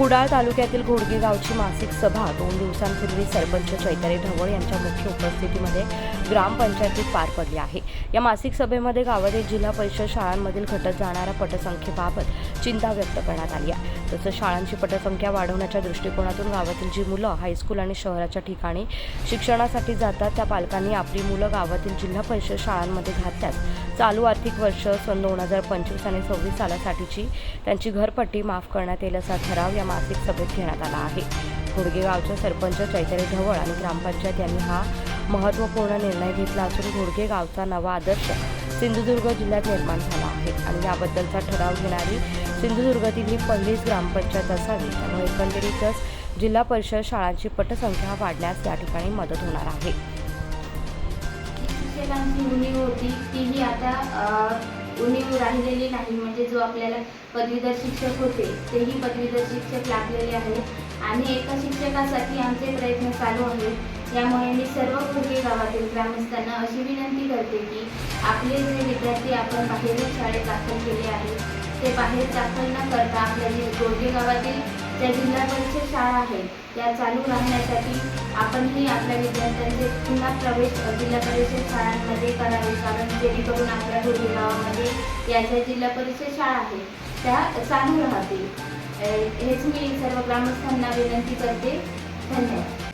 कुडाळ तालुक्यातील घोडगे गावची मासिक सभा दोन दिवसांपूर्वी सरपंच चैतन्य ढवळ यांच्या मुख्य उपस्थितीमध्ये ग्रामपंचायतीत पार पडली आहे. या मासिक सभेमध्ये गावातील जिल्हा परिषद शाळांमधील घटत जाणाऱ्या पटसंख्येबाबत चिंता व्यक्त करण्यात आली आहे. तसंच शाळांची पटसंख्या वाढवण्याच्या दृष्टिकोनातून गावातील जी मुलं हायस्कूल आणि शहराच्या ठिकाणी शिक्षणासाठी जातात त्या पालकांनी आपली मुलं गावातील जिल्हा परिषद शाळांमध्ये घातल्यास चालू आर्थिक वर्ष सन दोन हजार पंचवीस आणि सव्वीस सालासाठीची त्यांची घरपट्टी माफ करण्यात येईल असा ठराव या मासिक सभेत घेण्यात आला आहे. घोडगे गावचे सरपंच चैतन्य ढवळ आणि ग्रामपंचायत यांनी हा महत्त्वपूर्ण निर्णय घेतला असून घोडगे गावचा नवा आदर्श सिंधुदुर्ग जिल्ह्यात निर्माण झाला आहे आणि याबद्दलचा ठराव घेणारी सिंधुदुर्गातील ही पहिलीच ग्रामपंचायत असावी. त्यामुळे एकंदरीतच जिल्हा परिषद शाळांची पटसंख्या वाढण्यास या ठिकाणी मदत होणार आहे. शिक्षकांची होती. तीही आता उणीव राहिलेली नाही. म्हणजे जो आपल्याला पदवीधर शिक्षक होते तेही पदवीधर शिक्षक लागलेले आहेत. आणि एका शिक्षकासाठी आमचे प्रयत्न चालू आहेत. यामुळे मी सर्व खोटे गावातील ग्रामस्थांना अशी विनंती करते की आपले जे विद्यार्थी आपण बाहेरील शाळेत दाखल केले आहेत ते बाहेर दाखल न करता आपल्या जे गोडगे गावातील ज्या जिल्हा परिषद शाळा आहेत त्या चालू राहण्यासाठी आपणही आपल्या विद्यार्थ्यांचे पुन्हा प्रवेश जिल्हा परिषद शाळांमध्ये करावे. कारण जेणेकरून आपल्या गोडगे गावामध्ये या ज्या जिल्हा परिषद शाळा आहेत त्या चालू राहतील. हेच मी सर्व ग्रामस्थांना विनंती करते. धन्यवाद.